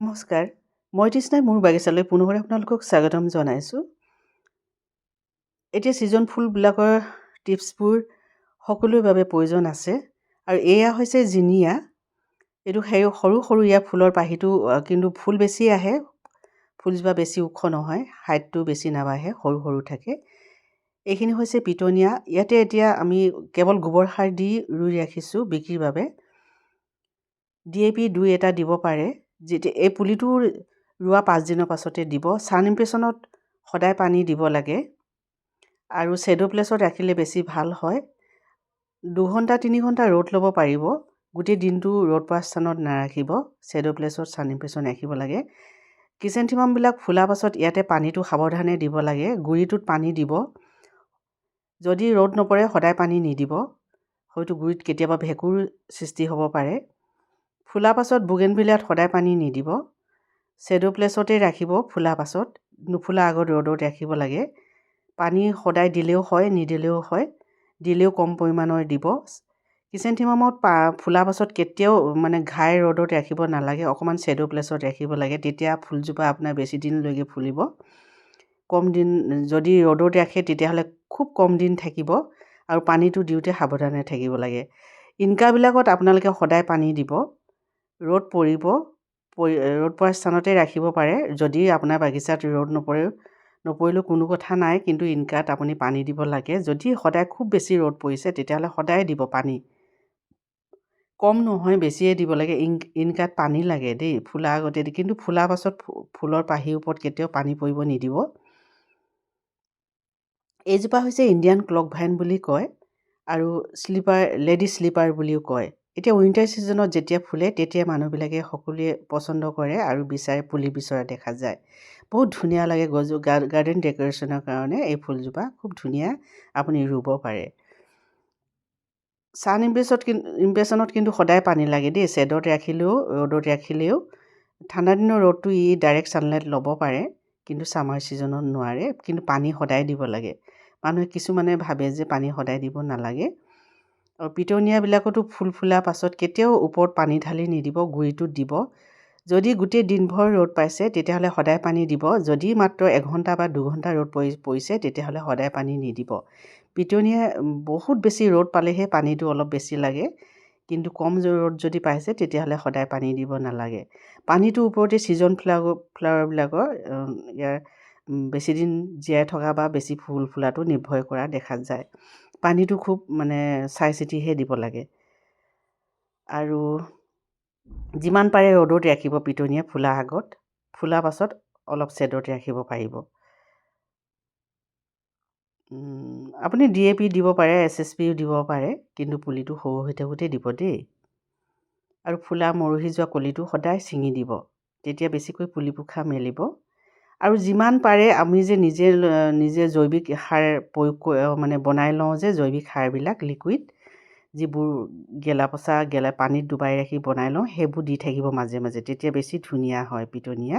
নমস্কাৰ মই তৃষ্ণাই মোৰ বাগিচালৈ পুনৰ আপোনালোকক স্বাগতম জনাইছোঁ। এতিয়া ছিজন ফুলবিলাকৰ টিপছবোৰ সকলোৰে বাবে প্ৰয়োজন আছে আৰু এয়া হৈছে জিনিয়া। এইটো সেই সৰু সৰু ইয়াৰ ফুলৰ পাহিটো কিন্তু ফুল বেছি আহে ফুলজোপা বেছি ওখ নহয় হাইটটো বেছি নাবাঢ়ে সৰু সৰু থাকে। এইখিনি হৈছে পিটনীয়া। ইয়াতে এতিয়া আমি কেৱল গোবৰ সাৰ দি ৰুই ৰাখিছোঁ বিক্ৰীৰ বাবে। ডি এ পি দুই এটা দিব পাৰে। যেতিয়া এই পুলিটো ৰোৱা পাঁচদিনৰ পাছতে দিব ছান ইমপ্ৰেশ্যনত সদায় পানী দিব লাগে আৰু শ্বেড' প্লেছত ৰাখিলে বেছি ভাল হয়। দুঘণ্টা তিনি ঘণ্টা ৰ'দ ল'ব পাৰিব গোটেই দিনটো ৰ'দ পৰা স্থানত নাৰাখিব শ্বেড' প্লেছত ছান ইমপ্ৰেশ্যন ৰাখিব লাগে। কিচেনথিমামবিলাক ফুলাৰ পাছত ইয়াতে পানীটো সাৱধানে দিব লাগে গুৰিটোত পানী দিব। যদি ৰ'দ নপৰে সদায় পানী নিদিব হয়তো গুৰিত কেতিয়াবা ভেঁকুৰ সৃষ্টি হ'ব পাৰে। ফুলাৰ পাছত বুগেনভিলিয়াত সদায় পানী নিদিব। শ্বেড' প্লেছতে ৰাখিব ফুলাৰ পাছত নুফুলা আগত ৰ'দত ৰাখিব লাগে। পানী সদায় দিলেও হয় নিদিলেও হয় দিলেও কম পৰিমাণৰ দিব। কিচেন থিমামত পা ফুলাৰ পাছত কেতিয়াও মানে ঘাই ৰ'দত ৰাখিব নালাগে অকণমান শ্বেড' প্লেছত ৰাখিব লাগে তেতিয়া ফুলজোপা আপোনাৰ বেছি দিনলৈকে ফুলিব। কম দিন যদি ৰ'দত ৰাখে তেতিয়াহ'লে খুব কম দিন থাকিব আৰু পানীটো দিওঁতে সাৱধানে থাকিব লাগে। ইনকাবিলাকত আপোনালোকে সদায় পানী দিব। ৰ'দ পৰিব পৰি ৰ'দ পৰা স্থানতে ৰাখিব পাৰে। যদি আপোনাৰ বাগিচাত ৰ'দ নপৰে নপৰিলেও কোনো কথা নাই কিন্তু ইনকাত আপুনি পানী দিব লাগে। যদি সদায় খুব বেছি ৰ'দ পৰিছে তেতিয়াহ'লে সদায় দিব পানী। কম নহয় বেছিয়ে দিব লাগে। ইন ইনকাত পানী লাগে দেই ফুলাৰ আগতে। কিন্তু ফুলাৰ পাছত ফুলৰ পাহিৰ ওপৰত কেতিয়াও পানী পৰিব নিদিব। এইজোপা হৈছে ইণ্ডিয়ান ক্লক ভাইন বুলি কয় আৰু শ্লিপাৰ লেডি শ্লিপাৰ বুলিও কয়। এতিয়া উইণ্টাৰ ছিজনত যেতিয়া ফুলে তেতিয়া মানুহবিলাকে সকলোৱে পচন্দ কৰে আৰু বিচাৰে পুলি বিচৰা দেখা যায়। বহুত ধুনীয়া লাগে গছ গাৰ্ডেন ডেক'ৰেশ্যনৰ কাৰণে এই ফুলজোপা। খুব ধুনীয়া আপুনি ৰুব পাৰে। ছান ইমপ্ৰেছত ইমপ্ৰেশ্যনত কিন্তু সদায় পানী লাগে দেই। শ্বেডত ৰাখিলেও ৰ'দত ৰাখিলেও ঠাণ্ডা দিনৰ ৰ'দটো ই ডাইৰেক্ট ছানলাইট ল'ব পাৰে কিন্তু ছামাৰ ছিজনত নোৱাৰে। কিন্তু পানী সদায় দিব লাগে। মানুহে কিছুমানে ভাবে যে পানী সদায় দিব নালাগে। আৰু পিটনীয়াবিলাকতো ফুল ফুলাৰ পাছত কেতিয়াও ওপৰত পানী ঢালি নিদিব গুৰিটোত দিব। যদি গোটেই দিনভৰ ৰ'দ পাইছে তেতিয়াহ'লে সদায় পানী দিব। যদি মাত্ৰ এঘণ্টা বা দুঘণ্টা ৰ'দ পৰি পৰিছে তেতিয়াহ'লে সদায় পানী নিদিব। পিটনীয়া বহুত বেছি ৰ'দ পালেহে পানীটো অলপ বেছি লাগে। কিন্তু কম ৰ'দ যদি পাইছে তেতিয়াহ'লে সদায় পানী দিব নালাগে। পানীটোৰ ওপৰতে ছিজন ফ্লাৱাৰ ফ্লাৱাৰবিলাকৰ ইয়াৰ বেছিদিন জীয়াই থকা বা বেছি ফুল ফুলাটো নিৰ্ভৰ কৰা দেখা যায়। পানীটো খুব মানে চাই চিতিহে দিব লাগে। আৰু যিমান পাৰে ৰ'দত ৰাখিব পিটনীয়া ফুলা আগত ফুলাৰ পাছত অলপ শ্বেডত ৰাখিব পাৰিব। আপুনি ডি এ পি দিব পাৰে এছ এছ পিও দিব পাৰে কিন্তু পুলিটো সৰু হৈ থাকোঁতে দিব দেই। আৰু ফুলা মৰহি যোৱা কলিটো সদায় ছিঙি দিব। তেতিয়া বেছিকৈ পুলি পোখা মেলিব। আৰু যিমান পাৰে আমি যে নিজে নিজে জৈৱিক সাৰ প্ৰয়োগ মানে বনাই লওঁ যে জৈৱিক সাৰবিলাক লিকুইড যিবোৰ গেলা পচা গেলা পানীত ডুবাই ৰাখি বনাই লওঁ সেইবোৰ দি থাকিব মাজে মাজে। তেতিয়া বেছি ধুনীয়া হয় পিটনীয়া।